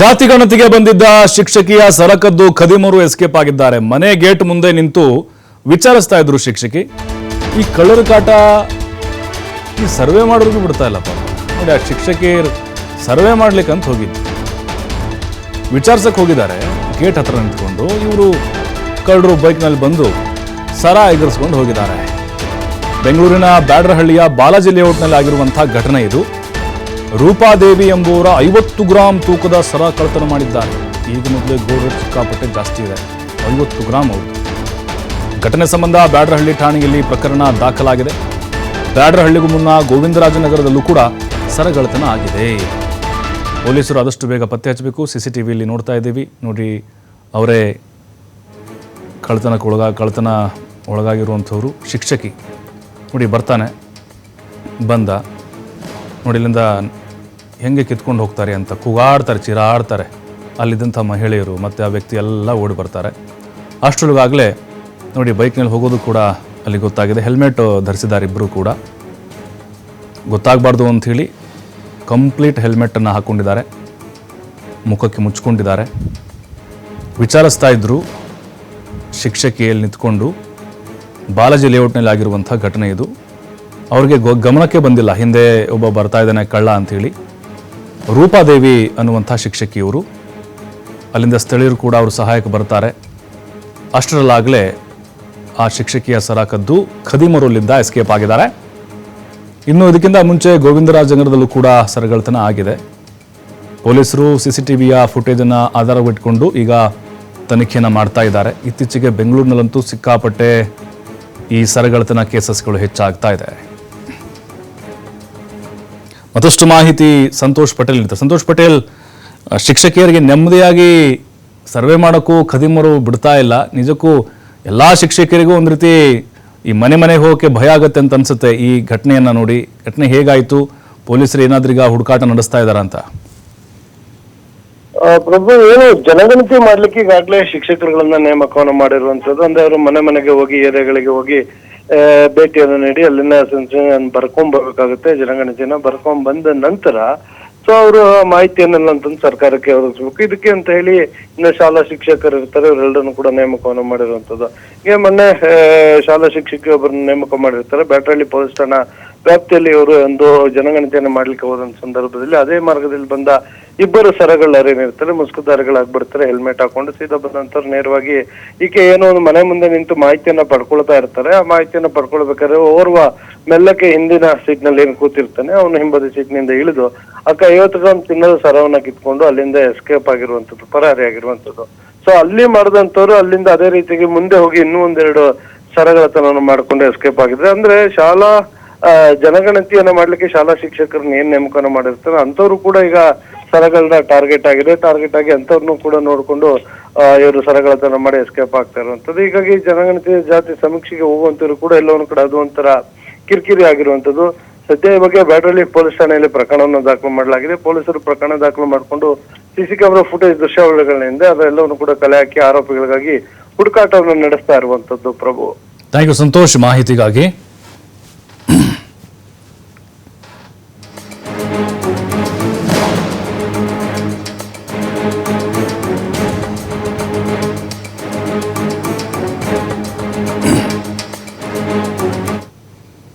ಜಾತಿ ಗಣತಿಗೆ ಬಂದಿದ್ದ ಶಿಕ್ಷಕಿಯ ಸರಕದ್ದು ಖದೀಮರು ಎಸ್ಕೇಪ್ ಆಗಿದ್ದಾರೆ. ಮನೆ ಗೇಟ್ ಮುಂದೆ ನಿಂತು ವಿಚಾರಿಸ್ತಾ ಇದ್ರು ಶಿಕ್ಷಕಿ. ಈ ಕಳ್ಳರ ಕಾಟ ಈ ಸರ್ವೆ ಮಾಡೋರಿಗೂ ಬಿಡ್ತಾ ಇಲ್ಲಪ್ಪ. ನೋಡಿ, ಆ ಶಿಕ್ಷಕಿ ಸರ್ವೆ ಮಾಡ್ಲಿಕ್ಕೆ ಅಂತ ಹೋಗಿದ್ದು. ವಿಚಾರ್ಸಕ್ ಹೋಗಿದ್ದಾರೆ. ಗೇಟ್ ಹತ್ರ ನಿಂತ್ಕೊಂಡು ಇವರು ಕಳ್ಳರು ಬೈಕ್ನಲ್ಲಿ ಬಂದು ಸರ ಎಗರಿಸ್ಕೊಂಡು ಹೋಗಿದ್ದಾರೆ. ಬೆಂಗಳೂರಿನ ಬ್ಯಾಡ್ರಹಳ್ಳಿಯ ಬಾಲಾಜಿ ಲೇಔಟ್ನಲ್ಲಿ ಆಗಿರುವಂತಹ ಘಟನೆ ಇದು. ರೂಪಾದೇವಿ ಎಂಬುವರ ಐವತ್ತು ಗ್ರಾಂ ತೂಕದ ಸರ ಕಳ್ತನ ಮಾಡಿದ್ದಾರೆ. ಈಗ ಮೊದಲೇ ಗೋಲ್ಡ್ ರೇಟ್ ಸಿಕ್ಕಾಪಟ್ಟೆ ಜಾಸ್ತಿ ಇದೆ. ಐವತ್ತು ಗ್ರಾಂ ಅವರು ಘಟನೆ ಸಂಬಂಧ ಬ್ಯಾಡ್ರಹಳ್ಳಿ ಠಾಣೆಯಲ್ಲಿ ಪ್ರಕರಣ ದಾಖಲಾಗಿದೆ. ಬ್ಯಾಡ್ರಹಳ್ಳಿಗೂ ಮುನ್ನ ಗೋವಿಂದರಾಜನಗರದಲ್ಲೂ ಕೂಡ ಸರಗಳತನ ಆಗಿದೆ. ಪೊಲೀಸರು ಆದಷ್ಟು ಬೇಗ ಪತ್ತೆ ಹಚ್ಚಬೇಕು. ಸಿ ಸಿ ಟಿ ವಿಯಲ್ಲಿ ನೋಡ್ತಾ ಇದ್ದೀವಿ. ನೋಡಿ, ಅವರೇ ಕಳತನಕ್ಕೊಳಗ ಕಳತನ ಕಳ್ತನ ಒಳಗಾಗಿರುವಂಥವ್ರು ಶಿಕ್ಷಕಿ. ನೋಡಿ, ಬರ್ತಾನೆ. ಬಂದ. ನೋಡಿ, ಇಲ್ಲಿಂದ ಹೆಂಗೆ ಕಿತ್ಕೊಂಡು ಹೋಗ್ತಾರೆ ಅಂತ ಕೂಗಾಡ್ತಾರೆ, ಚಿರಾಡ್ತಾರೆ. ಅಲ್ಲಿದ್ದಂಥ ಮಹಿಳೆಯರು ಮತ್ತು ಆ ವ್ಯಕ್ತಿ ಎಲ್ಲ ಓಡಿ ಬರ್ತಾರೆ. ಅಷ್ಟರೊಳಗಾಗಲೇ ನೋಡಿ ಬೈಕ್ನಲ್ಲಿ ಹೋಗೋದು ಕೂಡ ಅಲ್ಲಿ ಗೊತ್ತಾಗಿದೆ. ಹೆಲ್ಮೆಟ್ ಧರಿಸಿದ್ದಾರೆ ಇಬ್ಬರು ಕೂಡ. ಗೊತ್ತಾಗಬಾರ್ದು ಅಂಥೇಳಿ ಕಂಪ್ಲೀಟ್ ಹೆಲ್ಮೆಟನ್ನು ಹಾಕ್ಕೊಂಡಿದ್ದಾರೆ ಮುಖಕ್ಕೆ ಮುಚ್ಕೊಂಡಿದ್ದಾರೆ ವಿಚಾರಿಸ್ತಾ ಇದ್ದರು ಶಿಕ್ಷಕಿಯಲ್ಲಿ ನಿಂತ್ಕೊಂಡು, ಬಾಲಾಜಿ ಲೇಔಟ್ನಲ್ಲಿ ಆಗಿರುವಂಥ ಘಟನೆ ಇದು. ಅವ್ರಿಗೆ ಗಮನಕ್ಕೆ ಬಂದಿಲ್ಲ. ಹಿಂದೆ ಒಬ್ಬ ಬರ್ತಾ ಇದ್ದಾನೆ ಕಳ್ಳ ಅಂಥೇಳಿ. ರೂಪಾದೇವಿ ಅನ್ನುವಂಥ ಶಿಕ್ಷಕಿಯವರು, ಅಲ್ಲಿಂದ ಸ್ಥಳೀಯರು ಕೂಡ ಅವರು ಸಹಾಯಕ್ಕೆ ಬರ್ತಾರೆ. ಅಷ್ಟರಲ್ಲಾಗಲೇ ಆ ಶಿಕ್ಷಕಿಯ ಸರ ಕದ್ದು ಖದೀಮರಲ್ಲಿಂದ ಎಸ್ಕೇಪ್ ಆಗಿದ್ದಾರೆ. ಇನ್ನು ಇದಕ್ಕಿಂತ ಮುಂಚೆ ಗೋವಿಂದರಾಜನಗರದಲ್ಲೂ ಕೂಡ ಸರಗಳ್ತನ ಆಗಿದೆ. ಪೊಲೀಸರು ಸಿ ಸಿ ಟಿ ವಿಯ ಫುಟೇಜನ್ನು ಆಧಾರವಿಟ್ಕೊಂಡು ಈಗ ತನಿಖೆಯನ್ನು ಮಾಡ್ತಾ ಇದ್ದಾರೆ. ಇತ್ತೀಚೆಗೆ ಬೆಂಗಳೂರಿನಲ್ಲಂತೂ ಸಿಕ್ಕಾಪಟ್ಟೆ ಈ ಸರಗಳತನ ಕೇಸಸ್ಗಳು ಹೆಚ್ಚಾಗ್ತಾ ಇದೆ. ಮತ್ತಷ್ಟು ಮಾಹಿತಿ ಸಂತೋಷ್ ಪಟೇಲ್ ಇರ್ತಾರೆ ಸಂತೋಷ್ ಪಟೇಲ್ ಶಿಕ್ಷಕಿಯರಿಗೆ ನೆಮ್ಮದಿಯಾಗಿ ಸರ್ವೆ ಮಾಡೋಕ್ಕೂ ಕದಿಮರು ಬಿಡ್ತಾ ಇಲ್ಲ. ನಿಜಕ್ಕೂ ಎಲ್ಲ ಶಿಕ್ಷಕರಿಗೂ ಒಂದು ರೀತಿ ಈ ಮನೆ ಮನೆಗೆ ಹೋಗೋಕ್ಕೆ ಭಯ ಆಗುತ್ತೆ ಅಂತ ಅನಿಸುತ್ತೆ ಈ ಘಟನೆಯನ್ನು ನೋಡಿ. ಘಟನೆ ಹೇಗಾಯಿತು? ಪೊಲೀಸರು ಏನಾದ್ರೂ ಈಗ ಹುಡುಕಾಟ ನಡೆಸ್ತಾ ಇದ್ದಾರ ಅಂತ? ಪ್ರಭು, ಏನು ಜನಗಣತಿ ಮಾಡ್ಲಿಕ್ಕೆ ಈಗಾಗಲೇ ಶಿಕ್ಷಕರುಗಳನ್ನ ನೇಮಕವನ್ನು ಮಾಡಿರುವಂತದ್ದು ಅಂದ್ರೆ ಅವರು ಮನೆ ಮನೆಗೆ ಹೋಗಿ, ಏರಿಯಾಗಳಿಗೆ ಹೋಗಿ ಭೇಟಿಯನ್ನು ನೀಡಿ ಅಲ್ಲಿನ ಸಂಚಲನ ಬರ್ಕೊಂಡ್ ಬರ್ಬೇಕಾಗುತ್ತೆ ಜನಗಣತಿಯನ್ನ ಬರ್ಕೊಂಡ್ ಬಂದ ನಂತರ ಸೊ ಅವರು ಮಾಹಿತಿಯನ್ನೆಲ್ಲ ಅಂತಂದು ಸರ್ಕಾರಕ್ಕೆ ಒದಗಿಸ್ಬೇಕು. ಇದಕ್ಕೆ ಅಂತ ಹೇಳಿ ಇನ್ನು ಶಾಲಾ ಶಿಕ್ಷಕರು ಇರ್ತಾರೆ ಇವರೆಲ್ಲರನ್ನು ಕೂಡ ನೇಮಕವನ್ನು ಮಾಡಿರುವಂತದ್ದು ಈಗ ಮೊನ್ನೆ ಶಾಲಾ ಶಿಕ್ಷಕಿ ಒಬ್ಬರನ್ನ ನೇಮಕ ಮಾಡಿರ್ತಾರೆ ಬ್ಯಾಟ್ರಳ್ಳಿ ಪೊಲೀಸ್ ಠಾಣಾ ವ್ಯಾಪ್ತಿಯಲ್ಲಿ ಇವರು ಒಂದು ಜನಗಣತಿಯನ್ನು ಮಾಡ್ಲಿಕ್ಕೆ ಹೋದಂತ ಸಂದರ್ಭದಲ್ಲಿ ಅದೇ ಮಾರ್ಗದಲ್ಲಿ ಬಂದ ಇಬ್ಬರು ಸರಗಳರೇನಿರ್ತಾರೆ ಮುಸ್ಕುದಾರಿಗಳಾಗ್ಬಿಡ್ತಾರೆ ಹೆಲ್ಮೆಟ್ ಹಾಕೊಂಡು ಸೀದಾ ಬಂದಂತವ್ರು ನೇರವಾಗಿ ಈಕೆ ಏನೋ ಒಂದು ಮನೆ ಮುಂದೆ ನಿಂತು ಮಾಹಿತಿಯನ್ನ ಪಡ್ಕೊಳ್ತಾ ಇರ್ತಾರೆ. ಆ ಮಾಹಿತಿಯನ್ನ ಪಡ್ಕೊಳ್ಬೇಕಾದ್ರೆ ಓರ್ವ ಮೆಲ್ಲಕ್ಕೆ ಹಿಂದಿನ ಸೀಟ್ನಲ್ಲಿ ಏನು ಕೂತಿರ್ತಾನೆ, ಅವನು ಹಿಂಬದಿ ಸೀಟ್ನಿಂದ ಇಳಿದು ಅಕ್ಕ ಐವತ್ತು ಗ್ರಾಮ್ ಚಿನ್ನದ ಸರವನ್ನ ಕಿತ್ಕೊಂಡು ಅಲ್ಲಿಂದ ಎಸ್ಕೇಪ್ ಆಗಿರುವಂತದ್ದು ಪರಾರಿ ಆಗಿರುವಂತದ್ದು ಸೊ ಅಲ್ಲಿ ಮಾಡಿದಂತವ್ರು ಅಲ್ಲಿಂದ ಅದೇ ರೀತಿಗೆ ಮುಂದೆ ಹೋಗಿ ಇನ್ನೂ ಒಂದೆರಡು ಸರಗಳತನವನ್ನು ಮಾಡ್ಕೊಂಡು ಎಸ್ಕೇಪ್ ಆಗಿದ್ರೆ ಅಂದ್ರೆ ಶಾಲಾ ಜನಗಣತಿಯನ್ನ ಮಾಡ್ಲಿಕ್ಕೆ ಶಾಲಾ ಶಿಕ್ಷಕರನ್ನ ಏನ್ ನೇಮಕನ ಮಾಡಿರ್ತಾರೆ ಅಂತವ್ರು ಕೂಡ ಈಗ ಸರಗಳನ್ನ ಟಾರ್ಗೆಟ್ ಆಗಿದೆ. ಟಾರ್ಗೆಟ್ ಆಗಿ ಅಂತವ್ರನ್ನು ಕೂಡ ನೋಡ್ಕೊಂಡು ಇವರು ಸರಗಳತನ ಮಾಡಿ ಎಸ್ಕೇಪ್ ಆಗ್ತಾ ಇರುವಂತದ್ದು ಹೀಗಾಗಿ ಜನಗಣತಿ ಜಾತಿ ಸಮೀಕ್ಷೆಗೆ ಹೋಗುವಂತವ್ರು ಕೂಡ ಎಲ್ಲವನ್ನು ಕೂಡ ಅದು ಒಂಥರ ಕಿರಿಕಿರಿ ಆಗಿರುವಂತದ್ದು ಸದ್ಯ ಈ ಬಗ್ಗೆ ಬ್ಯಾಡ್ರಳ್ಳಿ ಪೊಲೀಸ್ ಠಾಣೆಯಲ್ಲಿ ಪ್ರಕರಣವನ್ನು ದಾಖಲು ಮಾಡಲಾಗಿದೆ. ಪೊಲೀಸರು ಪ್ರಕರಣ ದಾಖಲು ಮಾಡಿಕೊಂಡು ಸಿಸಿ ಕ್ಯಾಮೆರಾ ಫುಟೇಜ್ ದೃಶ್ಯಾವಳಿಗಳಿಂದ ಅದೆಲ್ಲವನ್ನು ಕೂಡ ಕಲೆ ಹಾಕಿ ಆರೋಪಿಗಳಿಗಾಗಿ ಹುಡುಕಾಟವನ್ನು ನಡೆಸ್ತಾ ಇರುವಂತದ್ದು ಪ್ರಭು. ಥ್ಯಾಂಕ್ ಯು ಸಂತೋಷ್ ಮಾಹಿತಿಗಾಗಿ.